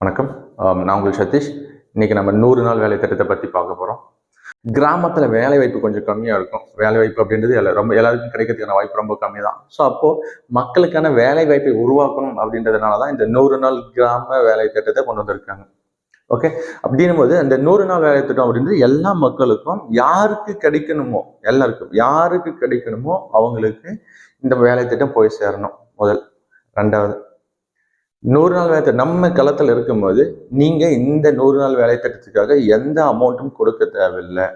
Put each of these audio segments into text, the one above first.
வணக்கம். நான் உங்கள் சதீஷ். இன்னைக்கு நம்ம நூறு நாள் வேலை திட்டத்தை பற்றி பார்க்க போகிறோம் கிராமத்தில் வேலை வாய்ப்பு கொஞ்சம் கம்மியாக இருக்கும். வேலை வாய்ப்பு அப்படின்றது எல்லா ரொம்ப எல்லாருக்கும் கிடைக்கிறதுக்கான வாய்ப்பு ரொம்ப கம்மி தான் ஸோ அப்போது மக்களுக்கான வேலை வாய்ப்பை உருவாக்கணும் அப்படின்றதுனால தான் இந்த நூறு நாள் கிராம வேலை திட்டத்தை கொண்டு வந்திருக்காங்க. ஓகே அப்படின்னும் போது அந்த நூறு நாள் வேலை திட்டம் அப்படின்றது எல்லா மக்களுக்கும் யாருக்கு கிடைக்கணுமோ எல்லாருக்கும் யாருக்கு கிடைக்கணுமோ அவங்களுக்கு இந்த வேலை திட்டம் போய் சேரணும். முதல். ரெண்டாவது நூறு நாள் வேலை நம்ம களத்தில் இருக்கும்போது நீங்க இந்த நூறு நாள் வேலை திட்டத்துக்காக எந்த அமௌண்ட்டும் கொடுக்க தேவையில்லை.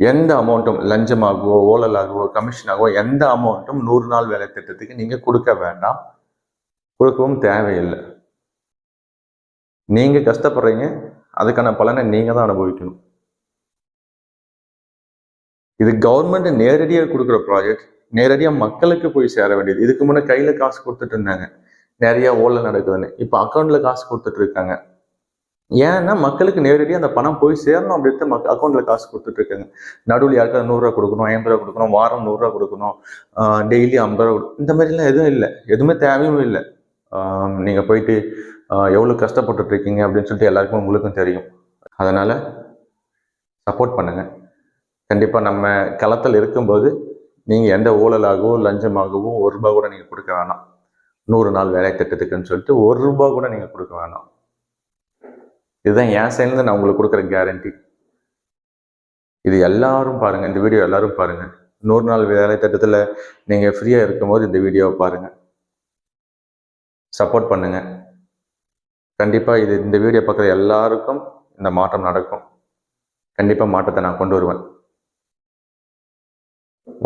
எந்த அமௌண்ட்டும் லஞ்சமாகவோ ஓலலாகவோ கமிஷனாகவோ எந்த அமௌண்ட்டும் நூறு நாள் வேலை திட்டத்துக்கு நீங்க கொடுக்க வேண்டாம். கொடுக்கவும் தேவையில்லை. நீங்க கஷ்டப்படுறீங்க அதுக்கான பலனை நீங்க தான் அனுபவிக்கணும். இது கவர்மெண்ட் நேரடியாக கொடுக்குற ப்ராஜெக்ட் நேரடியாக மக்களுக்கு போய் சேர வேண்டியது. இதுக்கு முன்னே கையில் காசு கொடுத்துட்டு இருந்தாங்க. நிறைய ஓல நடக்குதுன்னு. இப்போ அக்கௌண்ட்ல காசு கொடுத்துட்டு இருக்காங்க. ஏன்னா மக்களுக்கு நேரடியாக அந்த பணம் போய் சேரணும் அப்படின்ட்டு மக் அக்கௌண்ட்ல காசு கொடுத்துட்டு இருக்காங்க. நடுவில் யாருக்காவது நூறுரூவா கொடுக்கணும் ஐம்பது ரூபா கொடுக்கணும் வாரம் நூறுரூவா கொடுக்கணும் டெய்லி ஐம்பது ரூபா இந்த மாதிரிலாம் எதுவும் இல்லை. எதுவுமே தேவையும் இல்லை. நீங்கள் போயிட்டு எவ்வளோ கஷ்டப்பட்டுட்டு இருக்கீங்க அப்படின்னு சொல்லிட்டு எல்லாருக்கும் உங்களுக்கும் தெரியும். அதனால சப்போர்ட் பண்ணுங்க. கண்டிப்பாக நம்ம களத்தில் இருக்கும்போது நீங்கள் எந்த ஊழலாகவோ லஞ்சமாகவோ ஒரு ரூபா கூட நீங்கள் கொடுக்க வேணாம். நூறு நாள் வேலை திட்டத்துக்குன்னு சொல்லிட்டு ஒரு ரூபா கூட நீங்கள் கொடுக்க வேணாம். இதுதான் என் சைட்லேருந்து நான் உங்களுக்கு கொடுக்குற கேரண்டி இது எல்லாரும் பாருங்க இந்த வீடியோ எல்லாரும் பாருங்க. நூறு நாள் வேலை திட்டத்தில் நீங்கள் ஃப்ரீயாக இருக்கும்போது இந்த வீடியோவை பாருங்க. சப்போர்ட் பண்ணுங்க. கண்டிப்பாக இது இந்த வீடியோ பார்க்குற எல்லாருக்கும் இந்த மாற்றம் நடக்கும். கண்டிப்பாக மாற்றத்தை நான் கொண்டு வருவேன்.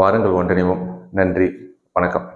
வாருங்கள் ஒன்றிணைவோம். நன்றி. வணக்கம்.